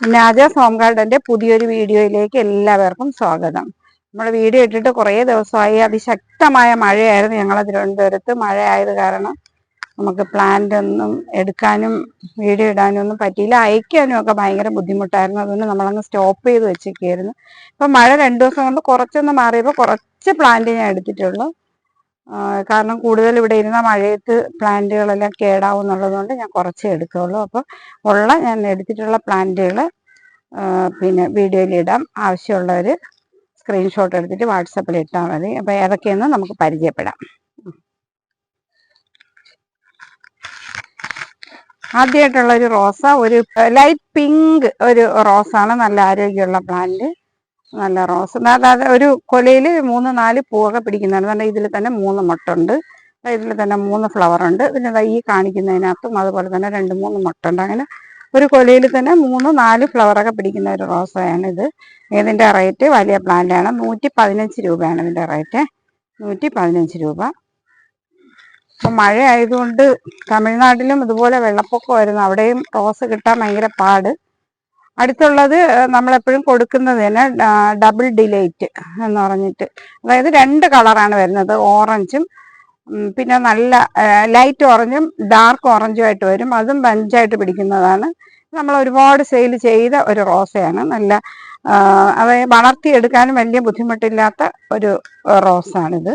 നാജാസ് home ഗാർഡന്റെ പുതിയൊരു വീഡിയോയിലേക്ക് എല്ലാവർക്കും സ്വാഗതം. നമ്മൾ വീഡിയോ ഇട്ടിട്ട് കുറേ ദിവസമായി അതിശക്തമായ മഴയായിരുന്നു ഞങ്ങളെ തിരുവനന്തപുരത്ത്. മഴ ആയത് കാരണം നമുക്ക് പ്ലാന്റ് ഒന്നും എടുക്കാനും വീഡിയോ ഇടാനും ഒന്നും പറ്റിയില്ല. അയക്കാനും ഒക്കെ ഭയങ്കര ബുദ്ധിമുട്ടായിരുന്നു. അതുകൊണ്ട് നമ്മളങ്ങ് സ്റ്റോപ്പ് ചെയ്ത് വെച്ചേക്കായിരുന്നു ഇപ്പം മഴ രണ്ടു ദിവസം കൊണ്ട് കുറച്ചൊന്ന് മാറിയപ്പോൾ കുറച്ച് പ്ലാന്റ് ഞാൻ എടുത്തിട്ടുള്ളൂ. കാരണം കൂടുതൽ ഇവിടെ ഇരുന്ന മഴയത്ത് പ്ലാന്റുകളെല്ലാം കേടാവും എന്നുള്ളതുകൊണ്ട് ഞാൻ കുറച്ചേ എടുക്കുകയുള്ളൂ അപ്പോൾ ഉള്ള ഞാൻ എടുത്തിട്ടുള്ള പ്ലാന്റുകൾ പിന്നെ വീഡിയോയിൽ ഇടാം. ആവശ്യമുള്ളവർ സ്ക്രീൻഷോട്ട് എടുത്തിട്ട് വാട്സപ്പിൽ ഇട്ടാൽ മതി. അപ്പോൾ ഏതൊക്കെയെന്ന് നമുക്ക് പരിചയപ്പെടാം. ആദ്യമായിട്ടുള്ള ഒരു റോസ ഒരു ലൈറ്റ് പിങ്ക് ഒരു റോസാണ്. നല്ല ആരോഗ്യമുള്ള പ്ലാന്റ്. നല്ല റോസ്. അതായത് ഒരു കൊലയിൽ മൂന്ന് നാല് പൂവൊക്കെ പിടിക്കുന്നതാണ്. കാരണം ഇതിൽ തന്നെ മൂന്ന് മുട്ടുണ്ട്. ഇതിൽ തന്നെ മൂന്ന് ഫ്ലവർ ഉണ്ട്. പിന്നെ ഈ കാണിക്കുന്നതിനകത്തും അതുപോലെ തന്നെ രണ്ട് മൂന്ന് മുട്ടുണ്ട്. അങ്ങനെ ഒരു കൊലയിൽ തന്നെ മൂന്ന് നാല് ഫ്ലവറൊക്കെ പിടിക്കുന്ന ഒരു റോസയാണ് ഇത്. ഇതിന്റെ റേറ്റ് വലിയ പ്ലാന്റാണ് നൂറ്റി പതിനഞ്ച് രൂപയാണ് ഇതിന്റെ റേറ്റ് നൂറ്റി പതിനഞ്ച് രൂപ. ഇപ്പം മഴ ആയതുകൊണ്ട് തമിഴ്നാട്ടിലും ഇതുപോലെ വെള്ളപ്പൊക്കമായിരുന്നു അവിടെയും റോസ് കിട്ടാൻ ഭയങ്കര പാട്. അടുത്തുള്ളത് നമ്മളെപ്പോഴും കൊടുക്കുന്നത് തന്നെ ഡബിൾ ഡിലൈറ്റ് എന്ന് പറഞ്ഞിട്ട്. അതായത് രണ്ട് കളറാണ് വരുന്നത് ഓറഞ്ചും പിന്നെ നല്ല ലൈറ്റ് ഓറഞ്ചും ഡാർക്ക് ഓറഞ്ചും ആയിട്ട് വരും. അതും ബഞ്ചായിട്ട് പിടിക്കുന്നതാണ്. നമ്മൾ ഒരുപാട് സെയിൽ ചെയ്ത ഒരു റോസയാണ്. നല്ല അതായത് വളർത്തിയെടുക്കാനും വലിയ ബുദ്ധിമുട്ടില്ലാത്ത ഒരു റോസാണിത്.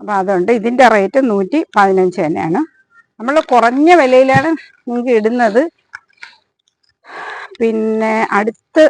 അപ്പം അതുകൊണ്ട് ഇതിന്റെ റേറ്റ് നൂറ്റി പതിനഞ്ച് തന്നെയാണ്. നമ്മൾ കുറഞ്ഞ വിലയിലാണ് നിങ്ങൾക്ക് ഇടുന്നത്. പിന്നെ അടുത്ത്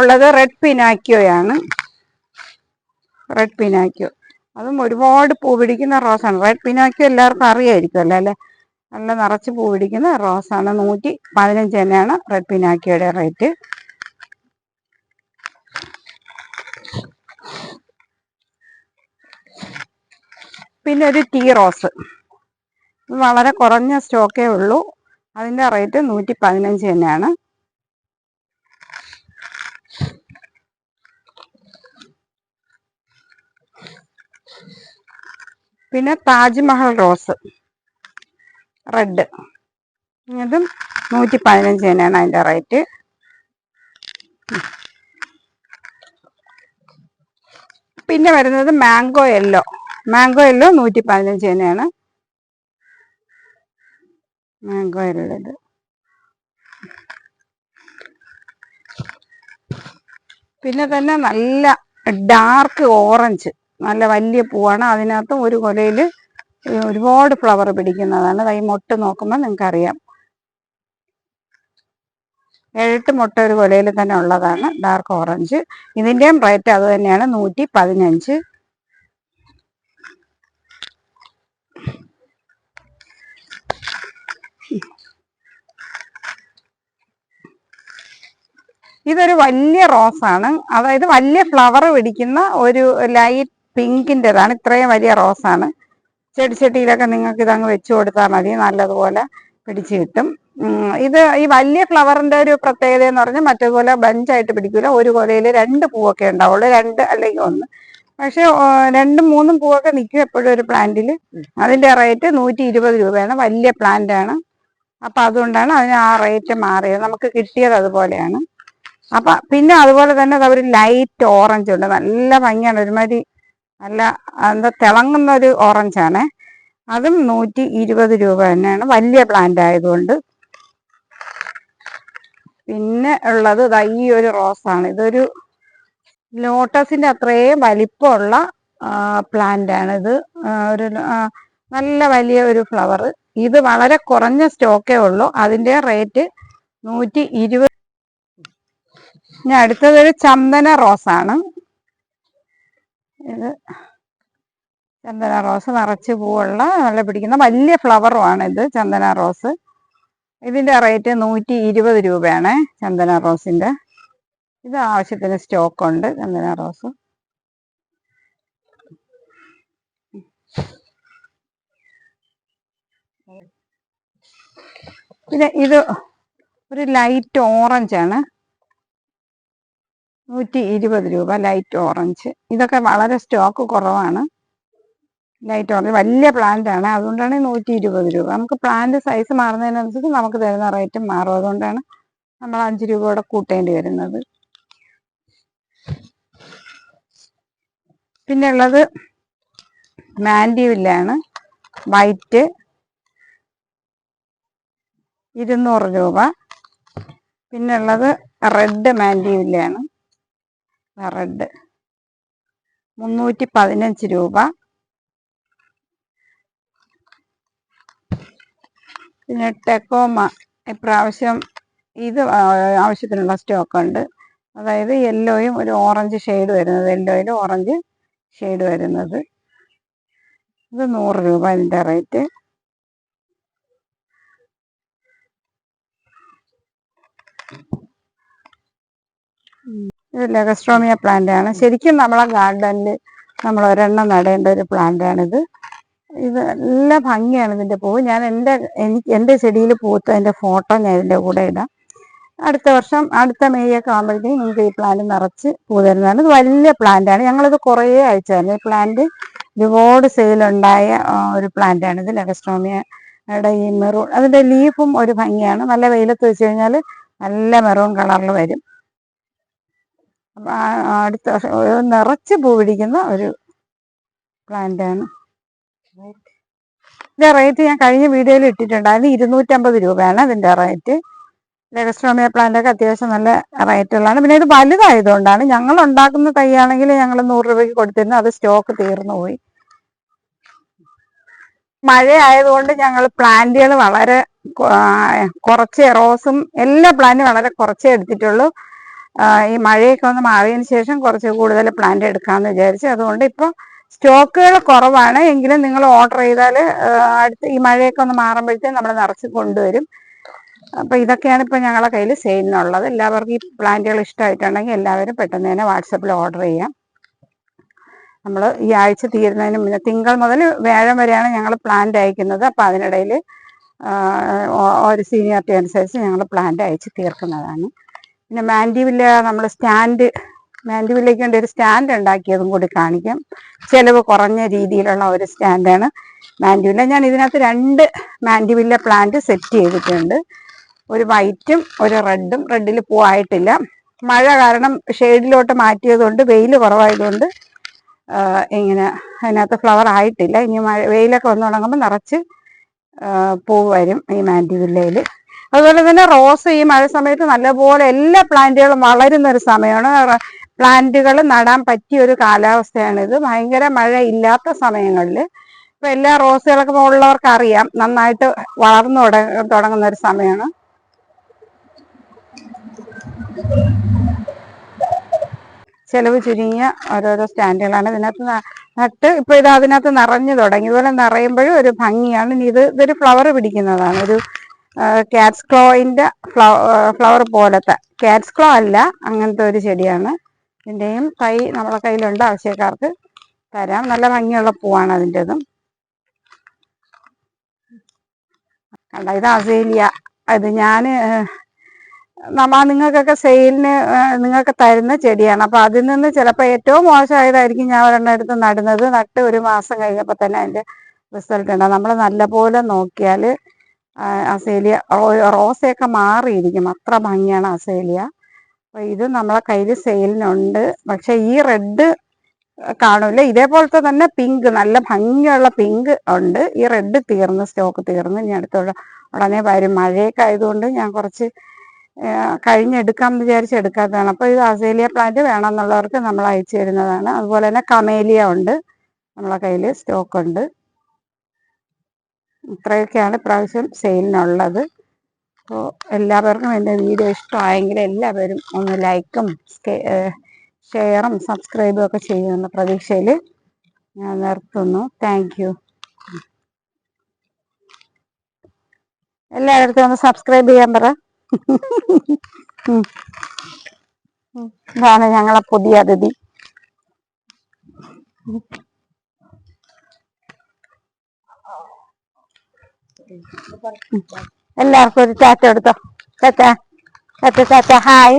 ഉള്ളത് റെഡ് പിനാക്കിയോയാണ് റെഡ് പിനാക്കിയോ അതും ഒരുപാട് പൂ പിടിക്കുന്ന റോസാണ്. റെഡ് പിനാക്കിയോ എല്ലാവർക്കും അറിയായിരിക്കും അല്ലേ? നല്ല നിറച്ച് പൂ പിടിക്കുന്ന റോസാണ്. നൂറ്റി പതിനഞ്ച് തന്നെയാണ് റെഡ് പിനാക്കിയോയുടെ റേറ്റ് പിന്നെ ഒരു ടീ റോസ് വളരെ കുറഞ്ഞ സ്റ്റോക്കേ ഉള്ളൂ. അതിന്റെ റേറ്റ് നൂറ്റി പതിനഞ്ച് തന്നെയാണ് പിന്നെ താജ്മഹൽ റോസ്. റെഡ് ഇതും നൂറ്റി പതിനഞ്ച് തന്നെയാണ് അതിന്റെ റേറ്റ് പിന്നെ വരുന്നത് മാംഗോ യെല്ലോ മാംഗോ യെല്ലോ നൂറ്റി പതിനഞ്ച് തന്നെയാണ് മാംഗോ യെല്ലോ പിന്നെ തന്നെ നല്ല ഡാർക്ക് ഓറഞ്ച് നല്ല വലിയ പൂവാണ്. അതിനകത്ത് ഒരു കൊലയിൽ ഒരുപാട് ഫ്ലവർ പിടിക്കുന്നതാണ്. തൈ മൊട്ട് നോക്കുമ്പോൾ നിങ്ങൾക്ക് അറിയാം ഏഴെട്ട് മുട്ട ഒരു കൊലയിൽ തന്നെ ഉള്ളതാണ്. Dark orange. ഇതിന്റെയും റേറ്റ് അത് തന്നെയാണ്. നൂറ്റി പതിനഞ്ച്. ഇതൊരു വലിയ റോസാണ്. അതായത് വലിയ ഫ്ലവർ പിടിക്കുന്ന ഒരു ലൈറ്റ് പിങ്കിന്റെതാണ് ഇത്രയും വലിയ റോസാണ്. ചെടിച്ചട്ടിയിലൊക്കെ നിങ്ങൾക്ക് ഇതങ്ങ് വെച്ച് കൊടുത്താൽ മതി. നല്ലതുപോലെ പിടിച്ചു കിട്ടും. ഇത് ഈ വലിയ ഫ്ലവറിന്റെ ഒരു പ്രത്യേകത എന്ന് പറഞ്ഞാൽ മറ്റേതുപോലെ ബഞ്ചായിട്ട് പിടിക്കില്ല ഒരു കൊലയിൽ രണ്ട് പൂവൊക്കെ ഉണ്ടാവുള്ളൂ. രണ്ട് അല്ലെങ്കിൽ ഒന്ന്. പക്ഷെ രണ്ടും മൂന്നും പൂവൊക്കെ നിൽക്കും എപ്പോഴും ഒരു പ്ലാന്റിൽ. അതിന്റെ റേറ്റ് നൂറ്റി ഇരുപത് രൂപയാണ്. വലിയ പ്ലാന്റ് ആണ് അപ്പൊ അതുകൊണ്ടാണ് അതിന് ആ റേറ്റ് മാറിയത്. നമുക്ക് കിട്ടിയത് അതുപോലെയാണ്. അപ്പൊ പിന്നെ അതുപോലെ തന്നെ ഒരു ലൈറ്റ് ഓറഞ്ച് ഉണ്ട്. നല്ല ഭംഗിയാണ്. ഒരുമാതിരി നല്ല എന്താ തിളങ്ങുന്ന ഒരു ഓറഞ്ചാണ്. അതും നൂറ്റി ഇരുപത് രൂപ തന്നെയാണ്. വലിയ പ്ലാന്റ് ആയതുകൊണ്ട്. പിന്നെ ഉള്ളത് ഈ ഒരു റോസാണ് ഇതൊരു ലോട്ടസിന്റെ അത്രയും വലിപ്പമുള്ള പ്ലാന്റ് ആണ് ഇത്. ഒരു നല്ല വലിയ ഒരു ഫ്ലവർ ഇത് വളരെ കുറഞ്ഞ സ്റ്റോക്കേ ഉള്ളൂ. അതിന്റെ റേറ്റ് നൂറ്റി ഇരുപത് ഇനി അടുത്തത് ഒരു ചന്ദന റോസാണ് ഇത് ചന്ദന റോസ് നിറച്ച് പൂവുള്ള നല്ല പിടിക്കുന്ന വലിയ ഫ്ലവറും ആണ് ഇത് ചന്ദന റോസ്. ഇതിന്റെ റേറ്റ് നൂറ്റി ഇരുപത് രൂപയാണ് ചന്ദന റോസിന്റെ ഇത് ആവശ്യത്തിന് സ്റ്റോക്ക് ഉണ്ട് ചന്ദന റോസ്. പിന്നെ ഇത് ഒരു ലൈറ്റ് ഓറഞ്ച് ആണ്. നൂറ്റി ഇരുപത് രൂപ ലൈറ്റ് ഓറഞ്ച്. ഇതൊക്കെ വളരെ സ്റ്റോക്ക് കുറവാണ്. ലൈറ്റ് ഓറഞ്ച് വലിയ പ്ലാന്റ് ആണ്. അതുകൊണ്ടാണ് നൂറ്റി ഇരുപത് രൂപ. നമുക്ക് പ്ലാന്റ് സൈസ് മാറുന്നതിനനുസരിച്ച് നമുക്ക് തരുന്ന റേറ്റും മാറും. അതുകൊണ്ടാണ് നമ്മൾ അഞ്ച് രൂപ കൂടെ കൂട്ടേണ്ടി വരുന്നത്. പിന്നെ ഉള്ളത് മാൻഡിവില്ലാണ് വൈറ്റ് ഇരുന്നൂറ് രൂപ. പിന്നെ ഉള്ളത് റെഡ് മാൻഡിവില്ലാണ് റെഡ്. മുന്നൂറ്റി പതിനഞ്ച് രൂപ. പിന്നെ ടെക്കോമ ഇപ്രാവശ്യം ഇത് ആവശ്യത്തിനുള്ള സ്റ്റോക്ക് ഉണ്ട് അതായത് യെല്ലോയും ഒരു ഓറഞ്ച് ഷെയ്ഡ് വരുന്നത് യെല്ലോയിൽ ഓറഞ്ച് ഷെയ്ഡ് വരുന്നത്. ഇത് നൂറ് രൂപ ഇതിന്റെ റേറ്റ്. ഇത് ലെഗസ്ട്രോമിയ പ്ലാന്റ് ആണ്. ശരിക്കും നമ്മളെ ഗാർഡനിൽ നമ്മൾ ഒരെണ്ണം നടേണ്ട ഒരു പ്ലാന്റ് ആണിത്. ഇത് നല്ല ഭംഗിയാണ് ഇതിന്റെ പൂവ്. ഞാൻ എന്റെ എനിക്ക് എന്റെ ചെടിയിൽ പൂത്തതിന്റെ ഫോട്ടോ ഞാൻ ഇതിന്റെ കൂടെ ഇടാം. അടുത്ത വർഷം അടുത്ത മെയ് ഒക്കെ ആകുമ്പോഴത്തേക്കും നിങ്ങൾക്ക് ഈ പ്ലാന്റ് നിറച്ച് പൂ തരുന്നതാണ്. ഇത് വലിയ പ്ലാന്റാണ് ഞങ്ങളിത് കുറേ അയച്ചായിരുന്നു. ഈ പ്ലാന്റ് ഒരുപാട് സെയിലുണ്ടായ ഒരു പ്ലാന്റ് ആണ് ഇത്. ലെഗസ്ട്രോമിയയുടെ ഈ മെറൂൺ അതിന്റെ ലീഫും ഒരു ഭംഗിയാണ്. നല്ല വെയിലത്ത് വെച്ച് കഴിഞ്ഞാൽ നല്ല മെറൂൺ കളറിൽ വരും. അടുത്ത നിറച്ച് പൂ പിടിക്കുന്ന ഒരു പ്ലാന്റ് ആണ് ഇതിന്റെ റേറ്റ് ഞാൻ കഴിഞ്ഞ വീഡിയോയിൽ ഇട്ടിട്ടുണ്ട്. അതിന് ഇരുന്നൂറ്റമ്പത് രൂപയാണ് അതിന്റെ റേറ്റ്. ലെഗസ്ട്രോമിയ പ്ലാന്റൊക്കെ അത്യാവശ്യം നല്ല റേറ്റുള്ളതാണ്. പിന്നെ ഇത് വലുതായതുകൊണ്ടാണ് ഞങ്ങൾ ഉണ്ടാക്കുന്ന തൈയാണെങ്കിൽ ഞങ്ങൾ നൂറ് രൂപയ്ക്ക് കൊടുത്തിരുന്നു. അത് സ്റ്റോക്ക് തീർന്നു പോയി. മഴ ആയതുകൊണ്ട് ഞങ്ങൾ പ്ലാന്റുകൾ വളരെ കുറച്ചേ റോസും എല്ലാ പ്ലാന്റും വളരെ കുറച്ചേ എടുത്തിട്ടുള്ളൂ. ഈ മഴയൊക്കെ ഒന്ന് മാറിയതിന് ശേഷം കുറച്ച് കൂടുതൽ പ്ലാന്റ് എടുക്കാമെന്ന് വിചാരിച്ചു. അതുകൊണ്ട് ഇപ്പോൾ സ്റ്റോക്കുകൾ കുറവാണ്. എങ്കിലും നിങ്ങൾ ഓർഡർ ചെയ്താൽ അടുത്ത് ഈ മഴയൊക്കെ ഒന്ന് മാറുമ്പോഴത്തേക്കും നമ്മൾ നിറച്ച് കൊണ്ടുവരും. അപ്പം ഇതൊക്കെയാണ് ഇപ്പോൾ ഞങ്ങളുടെ കയ്യിൽ സെയിലിനുള്ളത് എല്ലാവർക്കും ഈ പ്ലാന്റുകൾ ഇഷ്ടമായിട്ടുണ്ടെങ്കിൽ എല്ലാവരും പെട്ടെന്ന് തന്നെ വാട്സപ്പിൽ ഓർഡർ ചെയ്യാം. നമ്മൾ ഈ ആഴ്ച തീരുന്നതിന് മുന്നേ തിങ്കൾ മുതൽ വ്യാഴം വരെയാണ് ഞങ്ങൾ പ്ലാന്റ് അയക്കുന്നത്. അപ്പോൾ അതിനിടയിൽ ഒരു സീനിയോറിറ്റി അനുസരിച്ച് ഞങ്ങൾ പ്ലാന്റ് അയച്ച് തീർക്കുന്നതാണ്. പിന്നെ മാൻഡിവില്ല നമ്മൾ സ്റ്റാൻഡ് മാൻഡിവില്ലയ്ക്ക് വേണ്ടി ഒരു സ്റ്റാൻഡ് ഉണ്ടാക്കിയതും കൂടി കാണിക്കാം. ചിലവ് കുറഞ്ഞ രീതിയിലുള്ള ഒരു സ്റ്റാൻഡാണ് മാൻഡിവില്ല ഞാൻ ഇതിനകത്ത് രണ്ട് മാൻഡിവില്ല പ്ലാന്റ് സെറ്റ് ചെയ്തിട്ടുണ്ട്. ഒരു വൈറ്റും ഒരു റെഡും റെഡിൽ പൂവായിട്ടില്ല. മഴ കാരണം ഷെയ്ഡിലോട്ട് മാറ്റിയതുകൊണ്ട് വെയിൽ കുറവായതുകൊണ്ട് ഇങ്ങനെ അതിനകത്ത് ഫ്ലവർ ആയിട്ടില്ല. ഇനി മഴ വെയിലൊക്കെ വന്നു തുടങ്ങുമ്പോൾ നിറച്ച് പൂവ് വരും ഈ മാൻഡിവില്ലയിൽ അതുപോലെ തന്നെ റോസ് ഈ മഴ സമയത്ത് നല്ലപോലെ എല്ലാ പ്ലാന്റുകളും വളരുന്ന ഒരു സമയമാണ് പ്ലാന്റുകൾ നടാൻ പറ്റിയ ഒരു കാലാവസ്ഥയാണ് ഇത് ഭയങ്കര മഴ ഇല്ലാത്ത സമയങ്ങളിൽ ഇപ്പൊ എല്ലാ റോസുകളൊക്കെ ഉള്ളവർക്ക് അറിയാം നന്നായിട്ട് വളർന്നു തുടങ്ങുന്ന ഒരു സമയമാണ്. ചെലവ് ചുരുങ്ങിയ ഓരോരോ സ്റ്റാൻഡുകളാണ് ഇതിനകത്ത് നട്ട് ഇപ്പൊ ഇത് അതിനകത്ത് നിറഞ്ഞു തുടങ്ങി. ഇതുപോലെ നിറയുമ്പോഴും ഒരു ഭംഗിയാണ്. ഇനി ഇത് ഇതൊരു ഫ്ലവർ പിടിക്കുന്നതാണ്. ഒരു കാറ്റ്സ് ക്ലോയിന്റെ ഫ്ലവർ പോലത്തെ. കാറ്റ്സ് ക്ലോ അല്ല അങ്ങനത്തെ ഒരു ചെടിയാണ്. ഇതിന്റെയും തൈ നമ്മളെ കയ്യിലുണ്ട്. ആവശ്യക്കാർക്ക് തരാം. നല്ല ഭംഗിയുള്ള പൂവാണ് അതിന്റെതും. കണ്ട ഇത് അസേലിയ. അത് ഞാൻ നമ്മ നിങ്ങൾക്കൊക്കെ സെയിലിന് നിങ്ങൾക്ക് തരുന്ന ചെടിയാണ്. അപ്പോൾ അതിൽ നിന്ന് ചിലപ്പോൾ ഏറ്റവും മോശമായതായിരിക്കും ഞാൻ ഒരെണ്ണം എടുത്ത് നടുന്നത്. നട്ട് ഒരു മാസം കഴിഞ്ഞപ്പോൾ തന്നെ അതിന്റെ റിസൾട്ട് ഉണ്ടാകും നമ്മൾ നല്ലപോലെ നോക്കിയാൽ അസേലിയ റോസയൊക്കെ മാറിയിരിക്കും. അത്ര ഭംഗിയാണ് അസേലിയ. അപ്പോൾ ഇത് നമ്മളെ കയ്യിൽ സെയിലിനുണ്ട്. പക്ഷെ ഈ റെഡ് കാണൂല. ഇതേപോലത്തെ തന്നെ പിങ്ക് നല്ല ഭംഗിയുള്ള പിങ്ക് ഉണ്ട്. ഈ റെഡ് തീർന്ന് സ്റ്റോക്ക് തീർന്ന്. ഇനി അടുത്തുള്ള ഉടനെ വരും. മഴയൊക്കെ ആയതുകൊണ്ട് ഞാൻ കുറച്ച് ആ, കഴിഞ്ഞെടുക്കാം എന്ന് വിചാരിച്ച് എടുക്കാത്തതാണ്. അപ്പോൾ ഇത് അസേലിയ പ്ലാന്റ് വേണമെന്നുള്ളവർക്ക് നമ്മൾ അയച്ചു തരുന്നതാണ്. അതുപോലെ തന്നെ കമേലിയ ഉണ്ട്. നമ്മളെ കയ്യിൽ സ്റ്റോക്ക് ഉണ്ട്. ഇത്രയൊക്കെയാണ് ഇപ്രാവശ്യം സെയിലിനുള്ളത് അപ്പോൾ എല്ലാവർക്കും എന്റെ വീഡിയോ ഇഷ്ടമായെങ്കിൽ എല്ലാവരും ഒന്ന് ലൈക്കും ഷെയറും സബ്സ്ക്രൈബും ഒക്കെ ചെയ്യുമെന്ന പ്രതീക്ഷയിൽ ഞാൻ നിർത്തുന്നു. Thank you. എല്ലായിടത്തും ഒന്ന് സബ്സ്ക്രൈബ് ചെയ്യാൻ പറ. ഇതാണ് ഞങ്ങളെ പുതിയ അതിഥി. എല്ലാവർക്കും ഒരു ടാറ്റ എടുത്തോ ടാറ്റ ടാറ്റ ടാറ്റ ഹായ്.